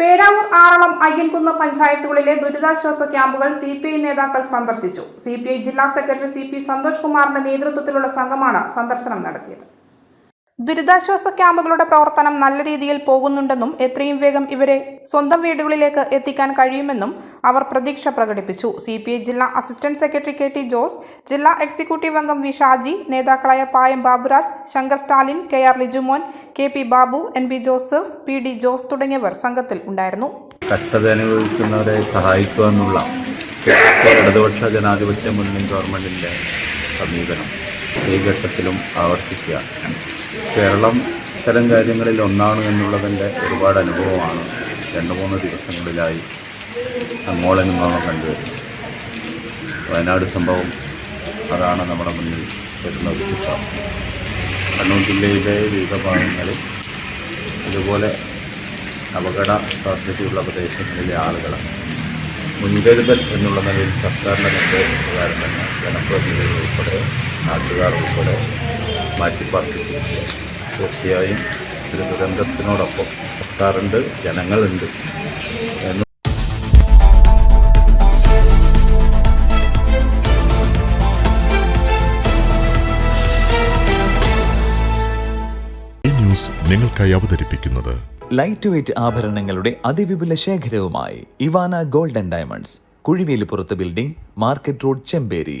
പേരാവൂർ ആറളം അയ്യൻകുന്ന് പഞ്ചായത്തുകളിലെ ദുരിതാശ്വാസ ക്യാമ്പുകൾ സി പി ഐ നേതാക്കൾ സന്ദർശിച്ചു. സി പി ഐ ജില്ലാ സെക്രട്ടറി സി പി സന്തോഷ് കുമാറിന്റെ നേതൃത്വത്തിലുള്ള സംഘമാണ് സന്ദർശനം നടത്തിയത്. ദുരിതാശ്വാസ ക്യാമ്പുകളുടെ പ്രവർത്തനം നല്ല രീതിയിൽ പോകുന്നുണ്ടെന്നും എത്രയും വേഗം ഇവരെ സ്വന്തം വീടുകളിലേക്ക് എത്തിക്കാൻ കഴിയുമെന്നും അവർ പ്രതീക്ഷ പ്രകടിപ്പിച്ചു. സി പി ഐ ജില്ലാ assistant secretary K T Jose ജില്ലാ എക്സിക്യൂട്ടീവ് അംഗം വി ഷാജി നേതാക്കളായ Payam Baburaj Shankar Stalin K R Lijumon K P Babu N B Joseph P D Jose തുടങ്ങിയവർ സംഘത്തിൽ ഉണ്ടായിരുന്നു. കഷ്ടത സഹായിക്കുക എന്നുള്ള ഇടതുപക്ഷ ജനാധിപത്യ മുന്നണി ഗവൺമെന്റിന്റെ സമീപനം ഈ ഘട്ടത്തിലും ആവർത്തിക്കുക. കേരളം ഇത്തരം കാര്യങ്ങളിൽ ഒന്നാണ് എന്നുള്ളതിന്റെ ഒരുപാട് അനുഭവമാണ്. രണ്ട് മൂന്ന് ദിവസങ്ങളിലായി അങ്ങോളനുഭവം കണ്ടുവരുന്നത് വയനാട് സംഭവം അതാണ് നമ്മുടെ മുന്നിൽ വരുന്ന ഒരു ചിത്രം. കണ്ണൂർ ജില്ലയിലെ വിവിധ ഭാഗങ്ങളിൽ ഇതുപോലെ അപകട സാധ്യതയുള്ള പ്രദേശങ്ങളിലെ ആളുകൾ മുൻകരുതൽ എന്നുള്ള നിലയിൽ സർക്കാരിന്റെ നിർദ്ദേശപ്രകാരം തന്നെ ജനപ്രതിനിധികൾ ഉൾപ്പെടെ നാട്ടുകാർ ഉൾപ്പെടെ മാറ്റിപ്പാർപ്പിച്ചിരിക്കുക തീർച്ചയായും ഒരു ദുരന്തത്തിനോടൊപ്പം സർക്കാരുണ്ട് ജനങ്ങളുണ്ട്. എന്ന് ന്യൂസ് നിങ്ങൾക്കായി അവതരിപ്പിക്കുന്നത് ലൈറ്റ് വെയ്റ്റ് ആഭരണങ്ങളുടെ അതിവിപുല ശേഖരവുമായി Ivana golden diamonds കുഴിവേലിപ്പുറത്ത് building market road Chemperi